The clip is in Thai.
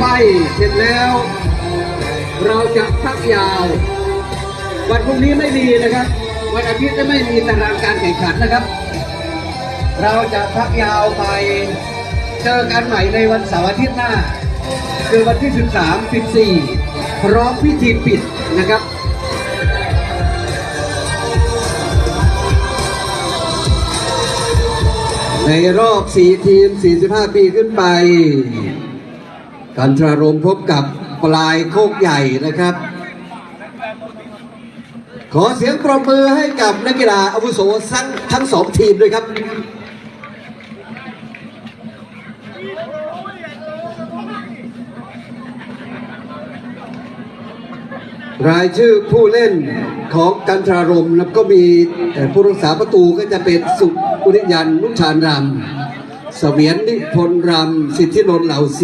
ใบเสร็จแล้ว เราจะพักยาว วันพรุ่งนี้ไม่มีนะครับ วันอาทิตย์จะไม่มีตารางการแข่งขันนะครับ เราจะพักยาวไปเจอกันใหม่ในวันเสาร์อาทิตย์หน้า คือวันที่ 13 14พร้อมพิธีปิดนะครับในรอบ 4 ทีม 45 ปีขึ้นไป กันทรารมพบกับปลายโคกใหญ่นะครับ ขอเสียงปรบมือให้กับนักกีฬาอาวุโสทั้งทั้งสองทีมด้วยครับรายชื่อผู้เล่นของกันทรารมแล้วก็มีเอ่ผู้รักษาประตูก็จะเป็นสุกุริยันนุชานรำเสวียนนิพนธ์รำสิทธินนท์เหล่าศี